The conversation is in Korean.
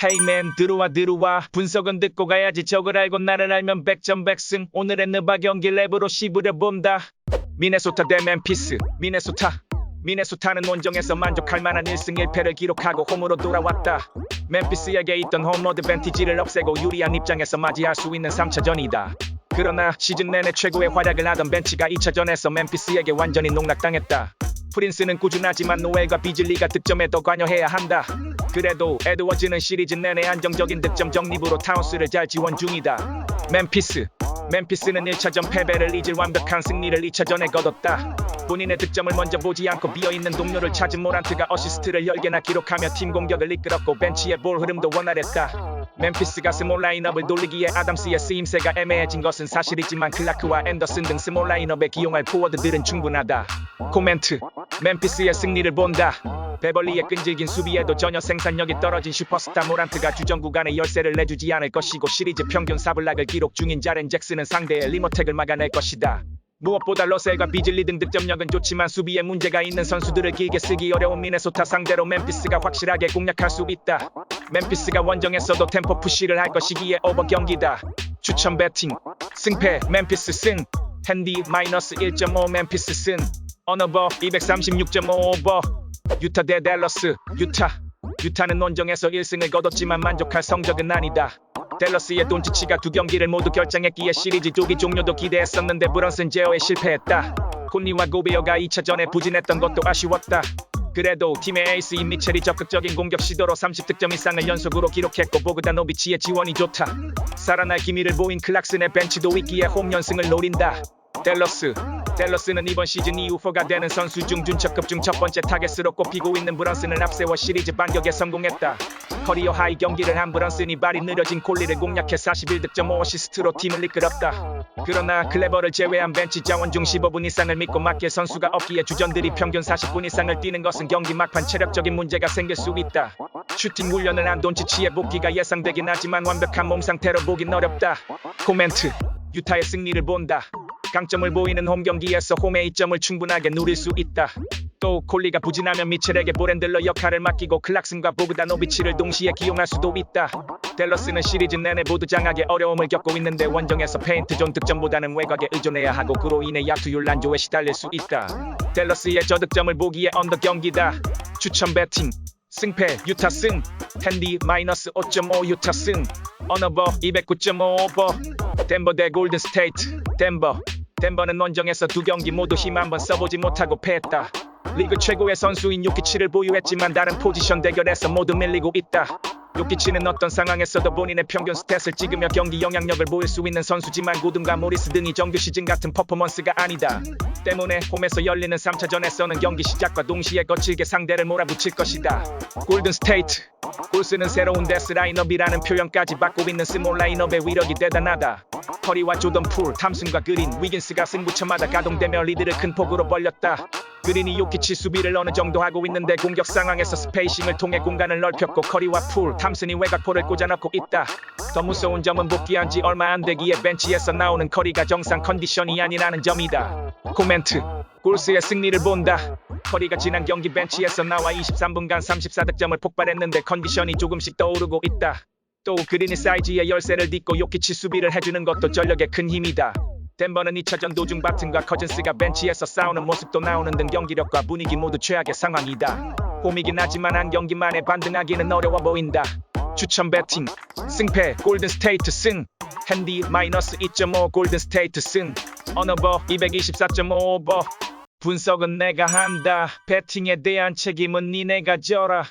헤이맨 들어와 들어와. 분석은 듣고 가야지. 적을 알고 나를 알면 백전백승. 오늘의 느바 경기 랩으로 씹으려 본다. 미네소타 대 멤피스. 미네소타. 미네소타는 원정에서 만족할 만한 1승 1패를 기록하고 홈으로 돌아왔다. 멤피스에게 있던 홈 어드밴티지를 없애고 유리한 입장에서 맞이할 수 있는 3차전이다. 그러나 시즌 내내 최고의 활약을 하던 벤치가 2차전에서 멤피스에게 완전히 농락당했다 프린스는 꾸준하지만 노엘과 비즐리가 득점에 더 관여해야 한다. 그래도 에드워즈는 시리즈 내내 안정적인 득점 적립으로 타운스를 잘 지원 중이다. 멤피스 멤피스는 1차전 패배를 잊을 완벽한 승리를 2차전에 거뒀다. 본인의 득점을 먼저 보지 않고 비어있는 동료를 찾은 모란트가 어시스트를 10개나 기록하며 팀 공격을 이끌었고 벤치의 볼 흐름도 원활했다. 멤피스가 스몰 라인업을 돌리기에 아담스의 쓰임새가 애매해진 것은 사실이지만 클라크와 앤더슨 등 스몰 라인업에 기용할 포워드들은 충분하다. 코멘트 멤피스의 승리를 본다. 베벌리의 끈질긴 수비에도 전혀 생산력이 떨어진 슈퍼스타 모란트가 주전 구간에 열세를 내주지 않을 것이고 시리즈 평균 사블락을 기록 중인 자렌 잭슨은 상대의 리모텍을 막아낼 것이다. 무엇보다 러셀과 비즐리 등 득점력은 좋지만 수비에 문제가 있는 선수들을 길게 쓰기 어려운 미네소타 상대로 멤피스가 확실하게 공략할 수 있다. 멤피스가 원정에서도 템포 푸시를 할 것이기에 오버 경기다. 추천 배팅 승패 멤피스 승 핸디 마이너스 1.5 멤피스 승 어너버 236.5 오버 유타 대 댈러스 유타 유타는 원정에서 1승을 거뒀지만 만족할 성적은 아니다. 댈러스의 돈치치가 두 경기를 모두 결정했기에 시리즈 조기 종료도 기대했었는데 브런슨 제어에 실패했다. 콘리와 고베어가 2차전에 부진했던 것도 아쉬웠다. 그래도 팀의 에이스인 미첼이 적극적인 공격 시도로 30득점 이상을 연속으로 기록했고 보그다노비치의 지원이 좋다. 살아날 기미를 보인 클락슨의 벤치도 있기에 홈 연승을 노린다. 댈러스 댈러스는 이번 시즌 이후 포가 되는 선수 중 준척급 중 첫 번째 타겟으로 꼽히고 있는 브런슨을 앞세워 시리즈 반격에 성공했다. 커리어 하이 경기를 한 브런슨이 발이 느려진 콜리를 공략해 41득점 5어시스트로 팀을 이끌었다. 그러나 클레버를 제외한 벤치 자원 중 15분 이상을 믿고 맡길 선수가 없기에 주전들이 평균 40분 이상을 뛰는 것은 경기 막판 체력적인 문제가 생길 수 있다. 슈팅 훈련을 한 돈치치의 복귀가 예상되긴 하지만 완벽한 몸 상태로 보긴 어렵다. 코멘트 유타의 승리를 본다. 강점을 보이는 홈 경기에서 홈의 이점을 충분하게 누릴 수 있다. 또 콜리가 부진하면 미첼에게 보렌들러 역할을 맡기고 클락슨과 보그다노비치를 동시에 기용할 수도 있다. 댈러스는 시리즈 내내 모두 장악에 어려움을 겪고 있는데 원정에서 페인트 존 득점보다는 외곽에 의존해야 하고 그로 인해 야투율 난조에 시달릴 수 있다. 댈러스의 저득점을 보기에 언더 경기다. 추천 배팅 승패 유타 승 핸디 마이너스 5.5 유타 승 어너버 209.5 오버 덴버 대 골든 스테이트 덴버 덴버는 원정에서 두 경기 모두 힘 한번 써보지 못하고 패했다. 리그 최고의 선수인 요키치를 보유했지만 다른 포지션 대결에서 모두 밀리고 있다. 요키치는 어떤 상황에서도 본인의 평균 스탯을 찍으며 경기 영향력을 보일 수 있는 선수지만 고든과 모리스 등이 정규 시즌 같은 퍼포먼스가 아니다. 때문에 홈에서 열리는 3차전에서는 경기 시작과 동시에 거칠게 상대를 몰아붙일 것이다. 골든 스테이트 골스는 새로운 데스 라인업이라는 표현까지 받고 있는 스몰 라인업의 위력이 대단하다. 커리와 조던 풀, 탐슨과 그린, 위긴스가 승부처마다 가동되며 리드를 큰 폭으로 벌렸다. 그린이 요키치 수비를 어느 정도 하고 있는데 공격 상황에서 스페이싱을 통해 공간을 넓혔고 커리와 풀, 탐슨이 외곽포를 꽂아넣고 있다. 더 무서운 점은 복귀한 지 얼마 안 되기에 벤치에서 나오는 커리가 정상 컨디션이 아니라는 점이다. 코멘트 골스의 승리를 본다. 커리가 지난 경기 벤치에서 나와 23분간 34득점을 폭발했는데 컨디션이 조금씩 떠오르고 있다. 또 그린이 사이즈의 열쇠를 딛고 요키치 수비를 해주는 것도 전력의 큰 힘이다. 덴버는 2차전 도중 바튼과 커즌스가 벤치에서 싸우는 모습도 나오는 등 경기력과 분위기 모두 최악의 상황이다. 홈이긴 하지만 한 경기만에 반등하기는 어려워 보인다. 추천 배팅 승패 골든 스테이트 승. 핸디 마이너스 2.5 골든 스테이트 승. 어너버 224.5 오버. 분석은 내가 한다. 배팅에 대한 책임은 니네가 져라